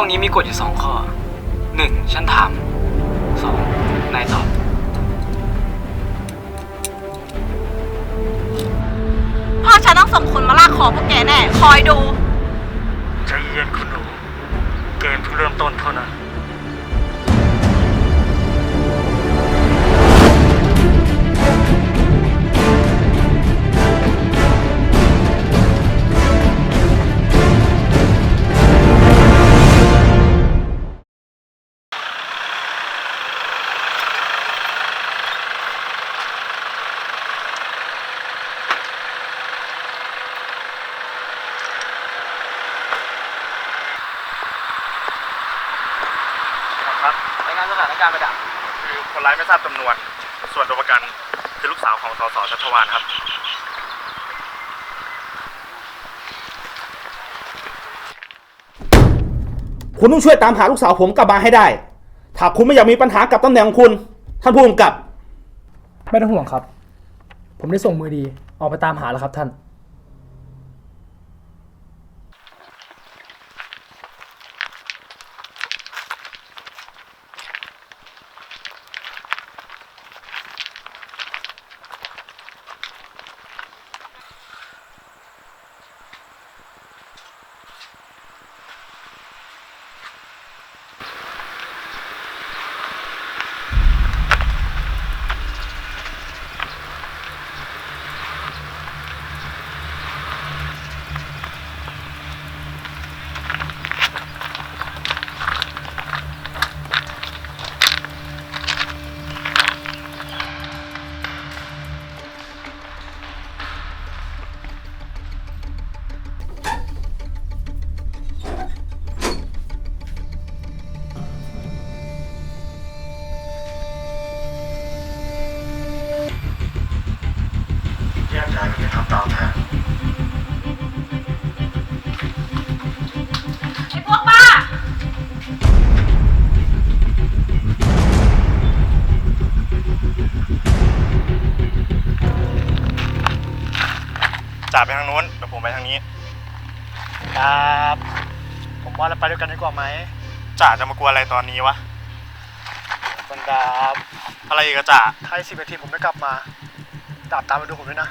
ห้องนี้มีกฎอยู่สองข้อหนึ่งฉันถามสองนายตอบ พ่อฉันต้องส่งคนมาลากคอพวกแกแน่ คอยดู คุณต้องช่วยตามหาลูกสาวผมกลับมาให้ได้ ถ้าคุณไม่อยากมีปัญหากับตำแหน่งของคุณ ท่านผู้กำกับ ไม่ต้องห่วงครับ ผมได้ส่งมือดีออกไปตามหาแล้วครับท่านาไปทางนู้นเดี๋ยวผมไปทางนี้ครับ ผมว่าเราไปด้วยกันดีกว่าไหมจ่าจะมากลัวอะไรตอนนี้วะคุณดาบอะไรอีกอะจ่าถ้าอีกสิบนาทีผมไม่กลับมาดาบตามมาดูผมด้วยนะ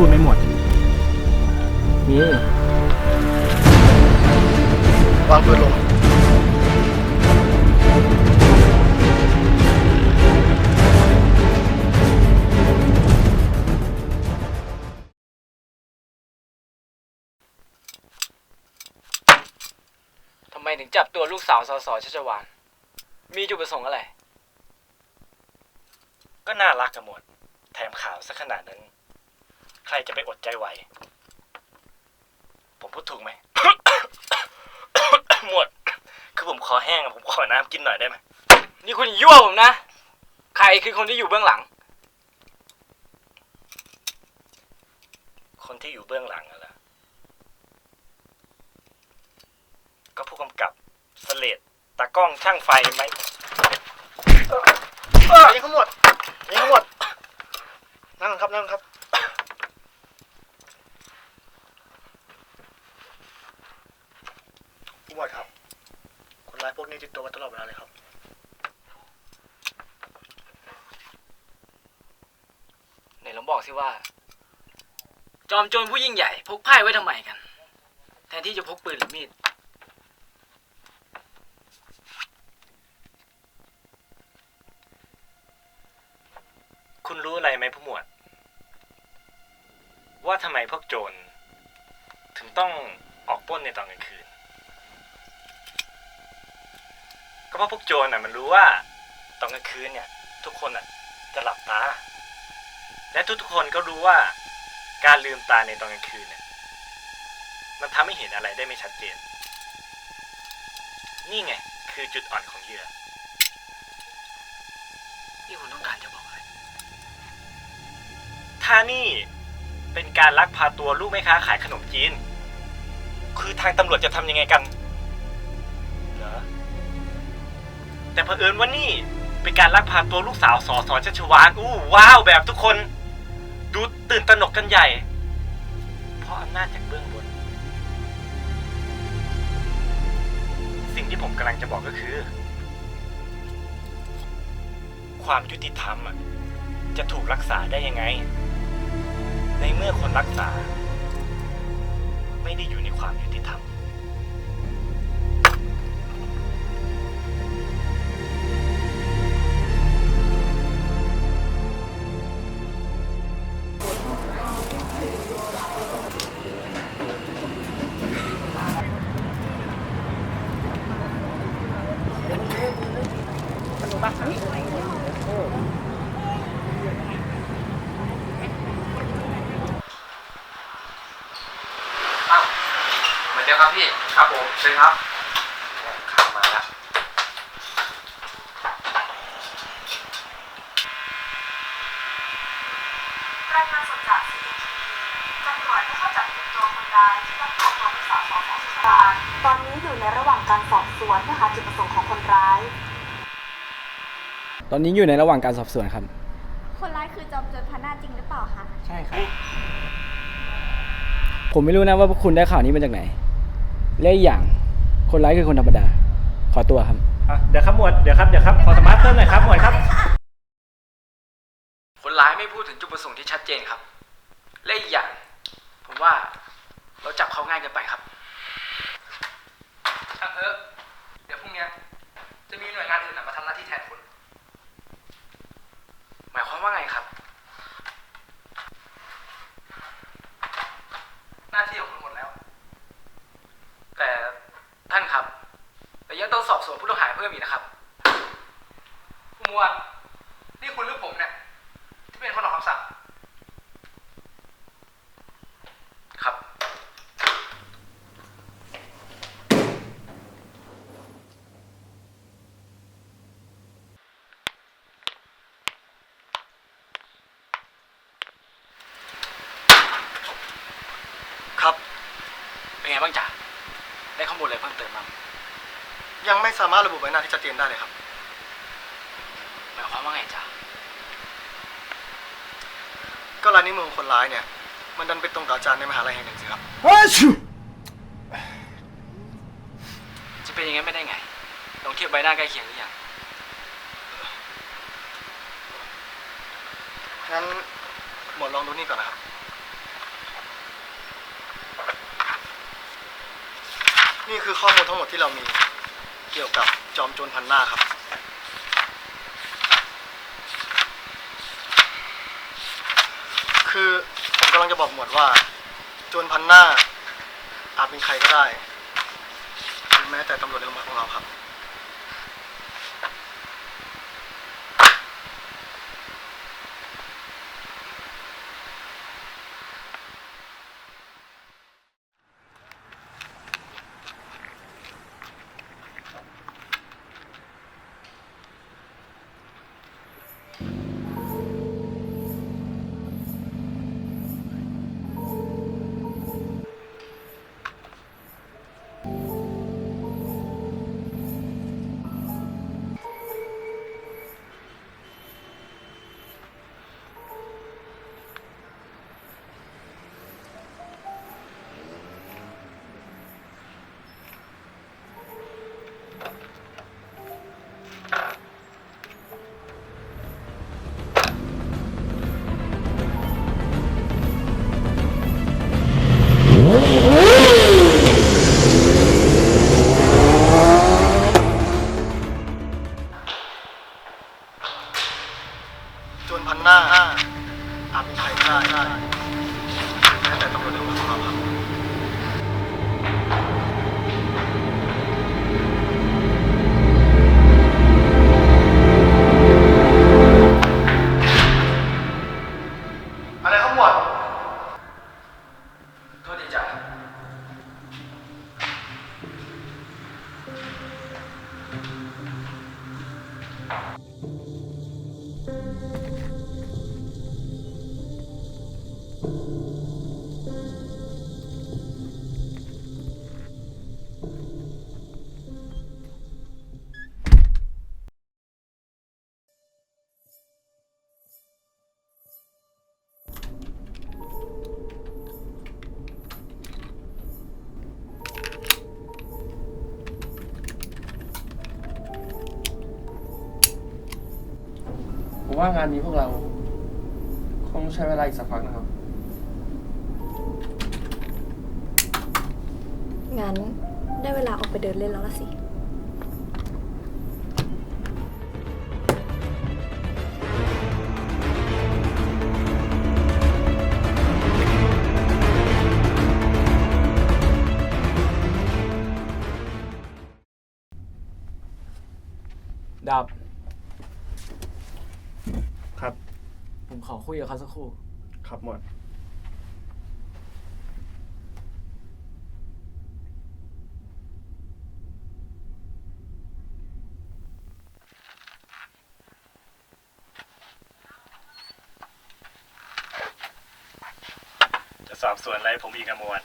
พูดไม่หมด นี่วางปืนลงทำไมถึงจับตัวลูกสาวสสชัชวาน มีจุดประสงค์อะไร ก็น่ารักกับหมด แถมข่าวซะขนาดนั้น ใครจะไปอดใจไหว ผมพูดถูกไหม หมวดคือผมคอแห้งอะผมขอน้ำกินหน่อยได้ไหม นี่คุณยั่วผมนะ ใครคือคนที่อยู่เบื้องหลัง คนที่อยู่เบื้องหลังอะล่ะก็ผู้กำกับสเลดตากล้องช่างไฟไหมยิงทั้งหมดยิงทั้งหมดนั่งครับนั่งครับ ผู้หมวดครับ คนร้ายพวกนี้ ติดตัวมาตลอดเวลาเลยครับไหนลองบอกสิว่า จอมโจรผู้ยิ่งใหญ่ พกไพ่ไว้ทำไมกัน แทนที่จะพกปืนหรือมีด รน่ะมันรู้ว่าตอนกลางคืนเนี่ย ทุกคนอะจะหลับตา และทุกๆคนก็รู้ว่าการลืมตาในตอนกลางคืนเนี่ย มันทำให้เห็นอะไรได้ไม่ชัดเจน นี่ไง คือจุดอ่อนของเหยื่อนี่คุณต้องการจะบอกอะไรถ้านี่เป็นการลักพาตัวลูกแม่ค้าขายขนมจีน คือทางตำรวจจะทำยังไงกัน เหรอ แต่เผอิญว่านี่เป็นการลักพาตัวลูกสาวสอสอชัชวานอู้ว้าวแบบทุกคน ดูตื่นตระหนกกันใหญ่ เพราะอำนาจจากเบื้องบน สิ่งที่ผมกำลังจะบอกก็คือ ความยุติธรรมอะจะถูกรักษาได้ยังไง ในเมื่อคนรักษา ไม่ได้อยู่ใน เชิญครับข่าวมาแล้วรายงานสดจากซีทีตำรวจได้เข้าจับกลุ่มตัวคนร้ายที่ลักพาตัวลูกสาวของผู้ชาตอนนี้อยู่ในระหว่างการสอบสวนเพื่อหาจุดประสงค์ของคนร้าย ตอนนี้อยู่ในระหว่างการสอบสวนครับ คนร้ายคือจอมโจรพนาจริงหรือเปล่าคะ ใช่ครับ ผมไม่รู้นะว่าพวกคุณได้ข่าวนี้มาจากไหน และอีกอย่างคนร้ายคือคนธรรมดา ขอตัวครับเดี๋ยวครับหมวดเดี๋ยวครับเดี๋ยวครับขอสมาร์ทเพิ่มหน่อยครับหมวดครับ คนร้ายไม่พูดถึงจุดประสงค์ที่ชัดเจนครับ และอีกอย่าง ผมว่าเราจับเขาง่ายเกินไปครับช่างเถอะเดี๋ยวพรุ่งนี้จะมีหน่วยงานอื่นมาทำหน้าที่แทนคุณ หมายความว่าไงครับ หน้าที่ของ อบสวนผู้ต้องหาเพิ่มอีกนะครับคุณมวลนี่คุณหรือผมเนี่ย ที่เป็นคนออกคำสั่ง ครับ ครับ เป็นไงบ้างจ๊ะได้ข้อมูลอะไรเพิ่มเติมบ้าง ยังไม่สามารถระบุใบหน้าที่ชัดเจนได้เลยครับ หมายความว่าไงจ๋าก็ลายนิ้วมือของคนร้ายเนี่ย มันดันไปตรงกับอาจารย์ในมหาลัยแห่งหนึ่งสิครับ จะเป็นอยังไงไม่ได้ไงลองเทียบใบหน้าใกล้เคียงหรือยังงั้นหมวดลองดูนี่ก่อนนะครับ นี่คือข้อมูลทั้งหมดที่เรามีเกี่ยวกับจอมโจรพันหน้าครับ คือผมกำลังจะบอกหมวดว่า โจรพันหน้าอาจเป็นใครก็ได้หรือแม้แต่ตำรวจในโรงพยาบาของเราครับ จนพันหน้าอาจเป็นใครก็ได้ ว่างานนี้พวกเรา คงใช้เวลาอีกสักพักนะครับ งั้นได้เวลาออกไปเดินเล่นแล้วละสิ คุยกับเขาสักครู่ ครับหมวดจะสอบสวนอะไรผมอีกอะหมวด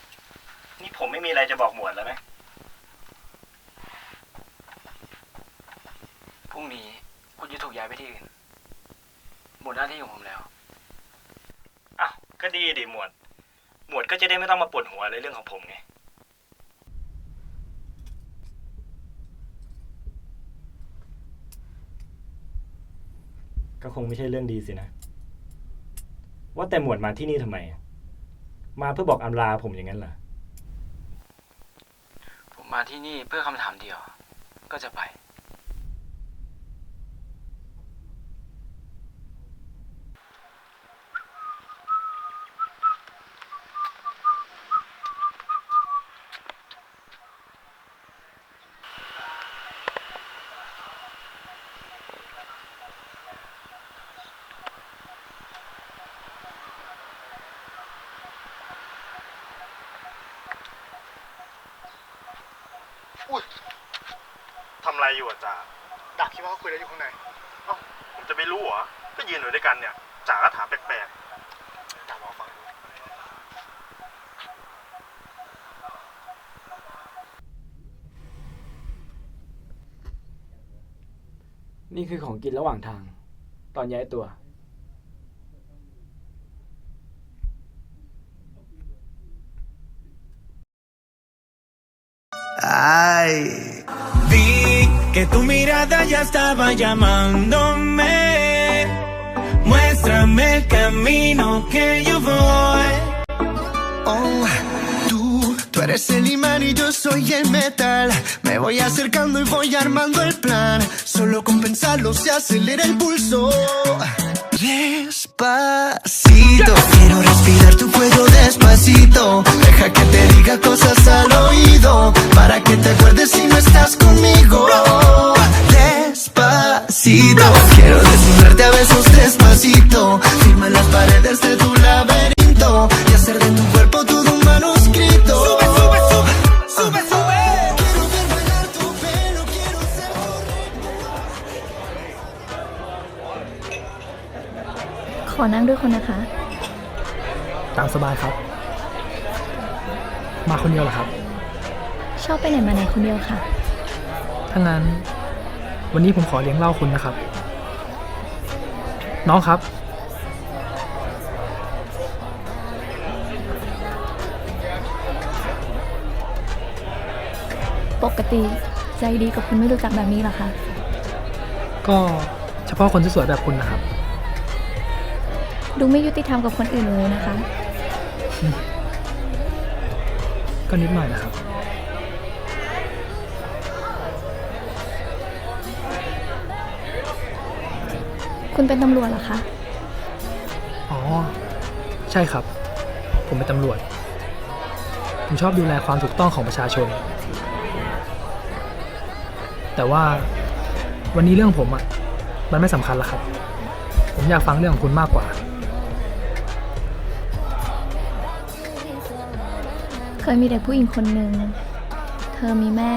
นี่ผมไม่มีอะไรจะบอกหมวดแล้วนะ พรุ่งนี้คุณจะถูกย้ายไปที่อื่น หมดหน้าที่ของผมแล้วอ้าว ก็ดีดิหมวด หมวดก็จะได้ไม่ต้องมาปวดหัวในเรื่องของผมไง ก็คงไม่ใช่เรื่องดีสินะ ว่าแต่หมวดมาที่นี่ทำไมอะมาเพื่อบอกอำลาผมอย่างนั้นเหรอ ผมมาที่นี่เพื่อคำถามเดียว ก็จะไป อุ้ยทำไรอยู่อะจ๋าดาบคิดว่าเขาคุยอะไรอยู่ข้างในเอ้าผมจะไม่รู้เหรอ ก็ยืนอยู่ด้วยกันเนี่ยจ๋าก็ถามแปลกจ่าลองฟังดูนี่คือของกินระหว่างทาง ตอนย้ายตัว que tu mirada ya estaba llamándome. Muéstrame el camino que yo voy. Oh, tú, tú eres el imán y yo soy el metal. Me voy acercando y voy armando el plan. Solo con pensarlo se acelera el pulso. Despacito, quiero respirar tu cuello despacito. Deja que te diga cosas al oído. Para que te acuerdes si no estás conmigo. Despacito, quiero desnudarte a besos despacito. Firma las paredes de tu laberinto. Y hacer de tu cuerpo todo อนั่งด้วยคนนะคะ ตามสบายครับ มาคนเดียวเหรอครับ ชอบไปไหนมาไหนคนเดียวค่ะ ถ้างั้น วันนี้ผมขอเลี้ยงเหล้าคุณนะครับ น้องครับ ปกติใจดีกับคุณไม่รู้จักแบบนี้เหรอคะ ก็เฉพาะคนสวยๆแบบคุณนะครับ ดูไม่ยุติธรรมกับคนอื่นเลยนะคะ ก็นิดหน่อยนะครับ คุณเป็นตำรวจเหรอคะ อ๋อ ใช่ครับ ผมเป็นตำรวจ ผมชอบดูแลความถูกต้องของประชาชน แต่ว่าวันนี้เรื่องผมอะ่ะมันไม่สำคัญละครับ ผมอยากฟังเรื่องของคุณมากกว่า เคยมีเด็กผู้หญิงคนหนึ่ง เธอมีแม่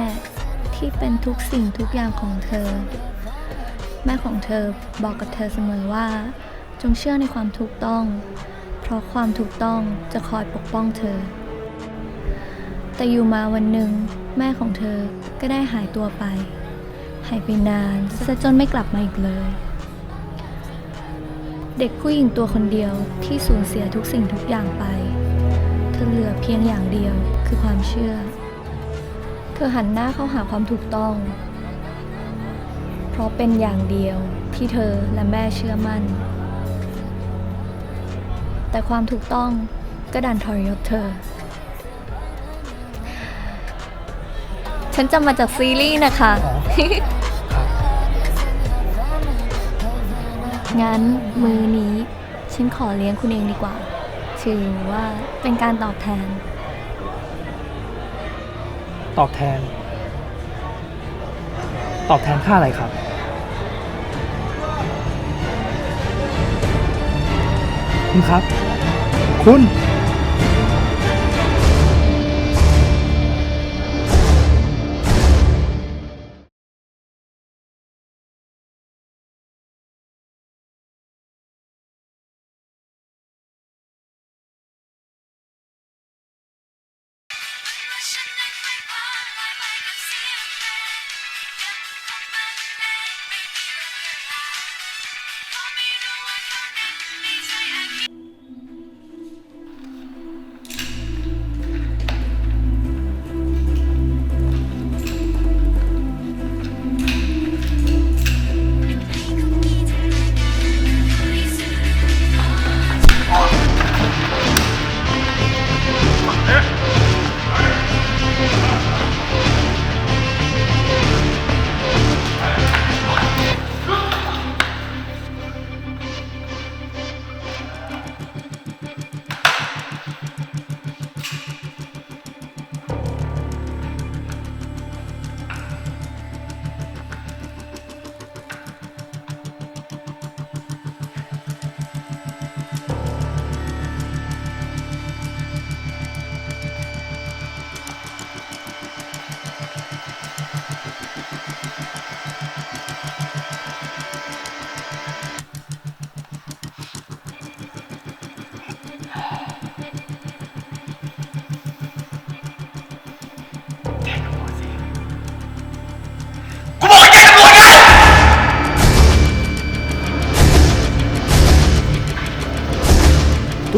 ที่เป็นทุกสิ่งทุกอย่างของเธอ แม่ของเธอบอกกับเธอเสมอว่า จงเชื่อในความถูกต้อง เพราะความถูกต้องจะคอยปกป้องเธอ แต่อยู่มาวันหนึ่ง แม่ของเธอก็ได้หายตัวไป หายไปนานซะจนไม่กลับมาอีกเลย เด็กผู้หญิงตัวคนเดียวที่สูญเสียทุกสิ่งทุกอย่างไป เธอเหลือเพียงอย่างเดียวคือความเชื่อ เธอหันหน้าเข้าหาความถูกต้อง เพราะเป็นอย่างเดียวที่เธอและแม่เชื่อมั่น แต่ความถูกต้องก็ดันทรยศเธอ ฉันจำมาจากซีรีส์นะคะ งั้นมือนี้ ฉันขอเลี้ยงคุณเองดีกว่า ถือว่าเป็นการตอบแทน ตอบแทน ตอบแทนค่าอะไรครับ คุณครับ คุณ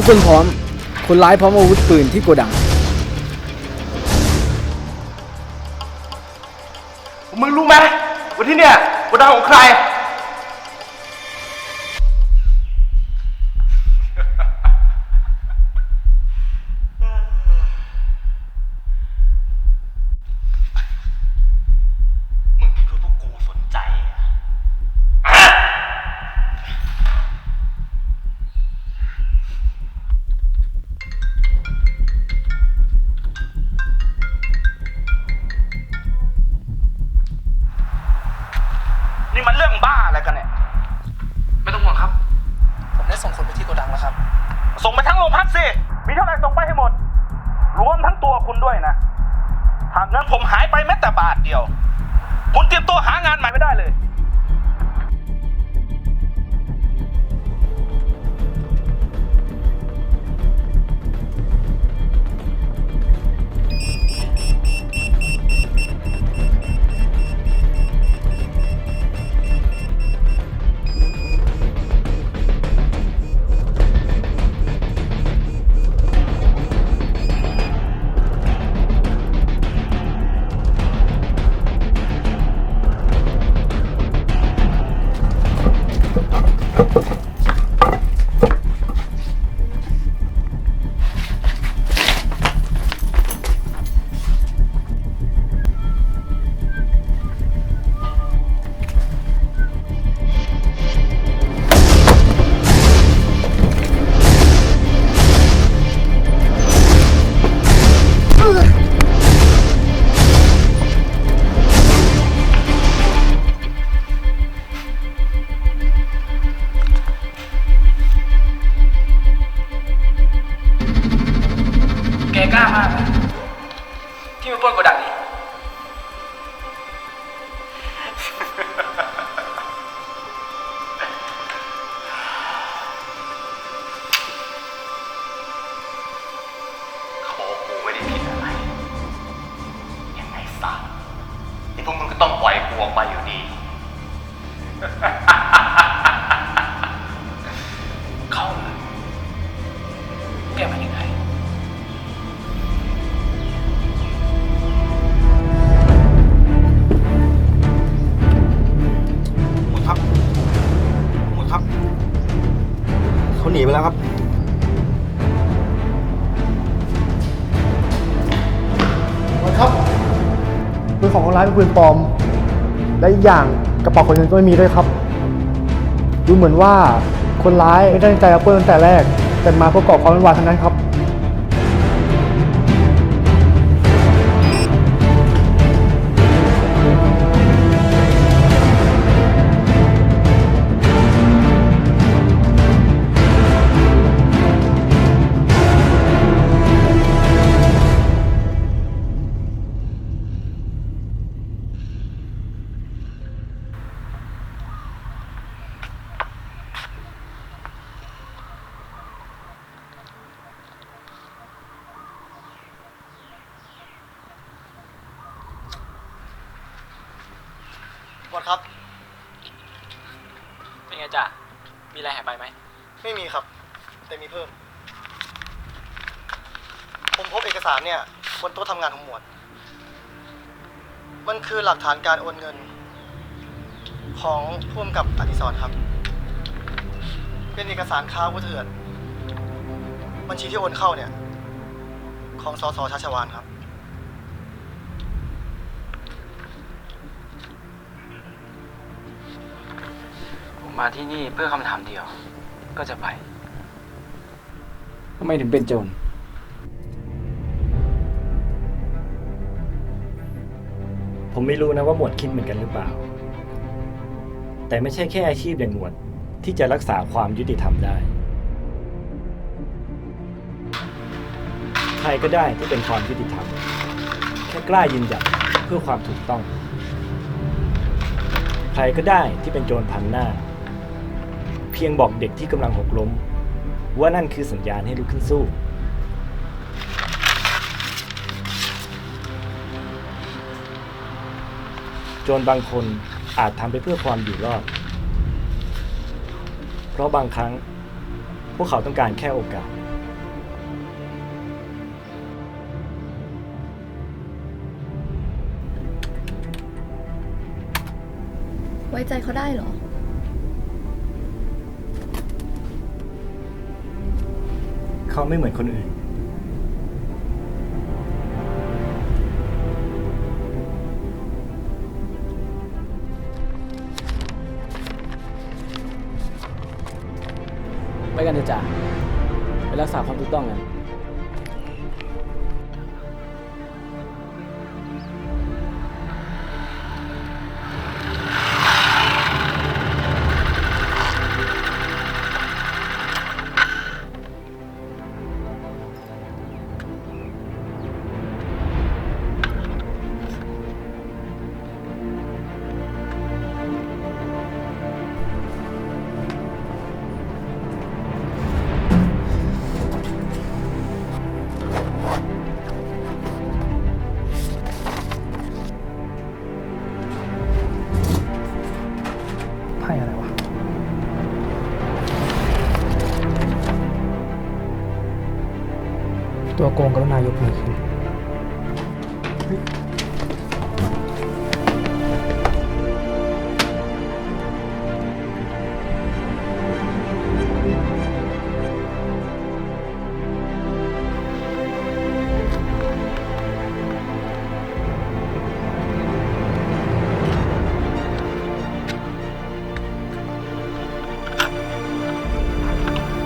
คนพร้อม คนร้ายพร้อมอาวุธปืนที่โกดัง มึงรู้ไหมว่าที่เนี่ยกูดังของใคร นของคนร้ายเป็นปืนปลอม และอีกอย่างกระเป๋าคนเงินก็ไม่มีด้วยครับ ดูเหมือนว่าคนร้ายไม่ได้ตั้งใจเอาปืนตั้งแต่แรก แต่มาเพื่อก่อความวุ่นวายทั้งนั้นครับ แต่มีเพิ่ม ผมพบเอกสารเนี่ยบนโต๊ะทำงานของหมวด มันคือหลักฐานการโอนเงิน ของผู้กำกับอดิศรครับ เป็นเอกสารค้าวุธเถื่อน บัญชีที่โอนเข้าเนี่ย ของสสชัชวานครับ ผมมาที่นี่เพื่อคำถามเดียว ก็จะไป ทำไมถึงเป็นโจรผมไม่รู้นะว่าหมวดคิดเหมือนกันหรือเปล่า แต่ไม่ใช่แค่อาชีพอย่างหมวดที่จะรักษาความยุติธรรมได้ ใครก็ได้ที่เป็นความยุติธรรม แค่กล้ายืนหยัดเพื่อความถูกต้อง ใครก็ได้ที่เป็นโจรพันหน้า เพียงบอกเด็กที่กำลังหกล้ม ว่านั่นคือสัญญาณให้ลุกขึ้นสู้จนบางคนอาจทำไปเพื่อความอยู่รอด เพราะบางครั้งพวกเขาต้องการแค่โอกาส ไว้ใจเขาได้เหรอ เขาไม่เหมือนคนอื่น ไปกันเถอะจ้ะ โกงกรุณายกมือขึ้น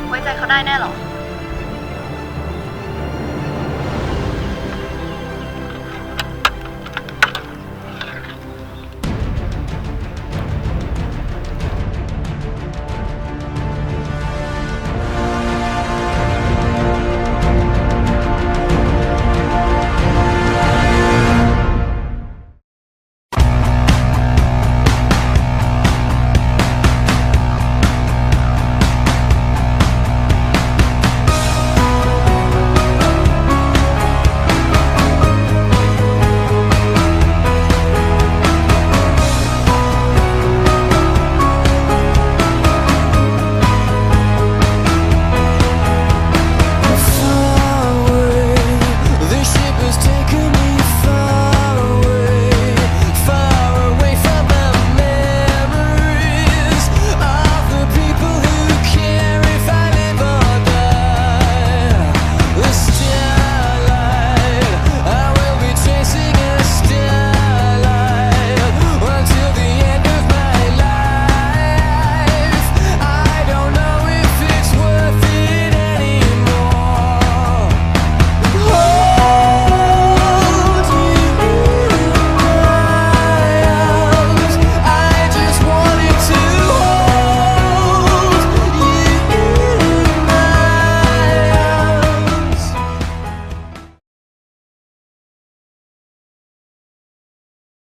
ไว้ใจเขาได้แน่หรอ